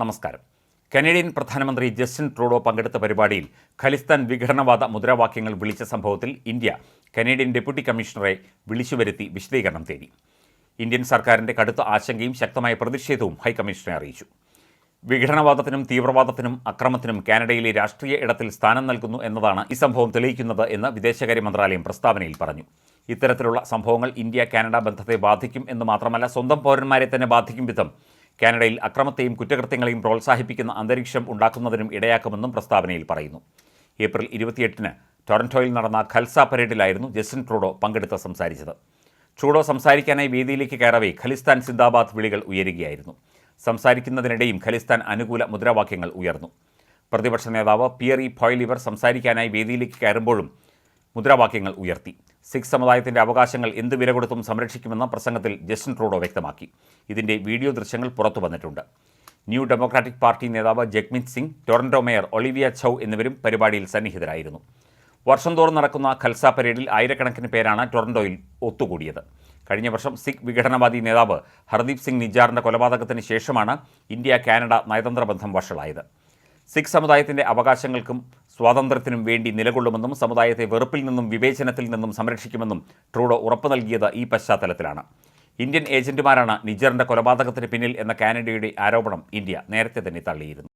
നമസ്കാരം. കനേഡിയൻ പ്രധാനമന്ത്രി Justin Trudeau പങ്കെടുത്ത പരിപാടിയിൽ ഖലിസ്ഥാൻ വിഘടനവാദ മുദ്രാവാക്യങ്ങൾ വിളിച്ച സംഭവത്തിൽ ഇന്ത്യ കനേഡിയൻ ഡെപ്യൂട്ടി കമ്മീഷണറെ വിളിച്ചു വരുത്തി വിശദീകരണം തേടി. ഇന്ത്യൻ സർക്കാരിന്റെ കടുത്ത ആശങ്കയും ശക്തമായ പ്രതിഷേധവും ഹൈക്കമ്മീഷനെ അറിയിച്ചു. വിഘടനവാദത്തിനും തീവ്രവാദത്തിനും അക്രമത്തിനും കാനഡയിലെ രാഷ്ട്രീയ ഇടത്തിൽ സ്ഥാനം നൽകുന്നു എന്നതാണ് ഈ സംഭവം തെളിയിക്കുന്നത് എന്ന് വിദേശകാര്യ മന്ത്രാലയം പ്രസ്താവനയിൽ പറഞ്ഞു. ഇത്തരത്തിലുള്ള സംഭവങ്ങൾ ഇന്ത്യ കാനഡ ബന്ധത്തെ ബാധിക്കും എന്ന് മാത്രമല്ല സ്വന്തം പൗരന്മാരെ തന്നെ ബാധിക്കും വിധം കാനഡയിൽ അക്രമത്തെയും കുറ്റകൃത്യങ്ങളെയും പ്രോത്സാഹിപ്പിക്കുന്ന അന്തരീക്ഷം ഉണ്ടാക്കുന്നതിനും ഇടയാക്കുമെന്നും പ്രസ്താവനയിൽ പറയുന്നു. ഏപ്രിൽ ഇരുപത്തിയെട്ടിന് ടൊറന്റോയിൽ നടന്ന ഖൽസ പരേഡിലായിരുന്നു ജസ്റ്റിൻ ട്രൂഡോ പങ്കെടുത്ത് സംസാരിച്ചത്. ട്രൂഡോ സംസാരിക്കാനായി വേദിയിലേക്ക് കയറവേ ഖലിസ്ഥാൻ സിന്ദാബാദ് വിളികൾ ഉയരുകയായിരുന്നു. സംസാരിക്കുന്നതിനിടെയും ഖലിസ്ഥാൻ അനുകൂല മുദ്രാവാക്യങ്ങൾ ഉയർന്നു. പ്രതിപക്ഷ നേതാവ് പിയറി ഫോയ്ലിവർ സംസാരിക്കാനായി വേദിയിലേക്ക് കയറുമ്പോഴും മുദ്രാവാക്യങ്ങൾ ഉയർത്തി. സിഖ് സമുദായത്തിന്റെ അവകാശങ്ങൾ എന്ത് വില കൊടുത്തും സംരക്ഷിക്കുമെന്ന് പ്രസംഗത്തിൽ ജസ്റ്റിൻ ട്രൂഡോ വ്യക്തമാക്കി. ഇതിന്റെ വീഡിയോ ദൃശ്യങ്ങൾ പുറത്തു വന്നിട്ടുണ്ട്. ന്യൂ ഡെമോക്രാറ്റിക് പാർട്ടി നേതാവ് Jagmeet Singh Toronto mayor Olivia Chow എന്നിവരും പരിപാടിയിൽ സന്നിഹിതരായിരുന്നു. വർഷം തോറും നടക്കുന്ന ഖൽസ പരേഡിൽ ആയിരക്കണക്കിന് പേരാണ് ടൊറന്റോയിൽ ഒത്തുകൂടിയത്. കഴിഞ്ഞ വർഷം സിഖ് വിഘടനവാദി നേതാവ് ഹർദീപ് സിംഗ് നിജാറിന്റെ കൊലപാതകത്തിന് ശേഷമാണ് ഇന്ത്യ കാനഡ നയതന്ത്ര ബന്ധം വഷളായത്. സിഖ് സമുദായത്തിന്റെ അവകാശങ്ങൾക്കും സ്വാതന്ത്ര്യത്തിനും വേണ്ടി നിലകൊള്ളുമെന്നും സമുദായത്തെ വെറുപ്പിൽ നിന്നും വിവേചനത്തിൽ നിന്നും സംരക്ഷിക്കുമെന്നും ട്രൂഡോ ഉറപ്പു നൽകിയത് ഈ പശ്ചാത്തലത്തിലാണ്. ഇന്ത്യൻ ഏജന്റുമാരാണ് നിജറിന്റെ കൊലപാതകത്തിന് പിന്നിൽ എന്ന കാനഡയുടെ ആരോപണം ഇന്ത്യ നേരത്തെ തന്നെ തള്ളിയിരുന്നു.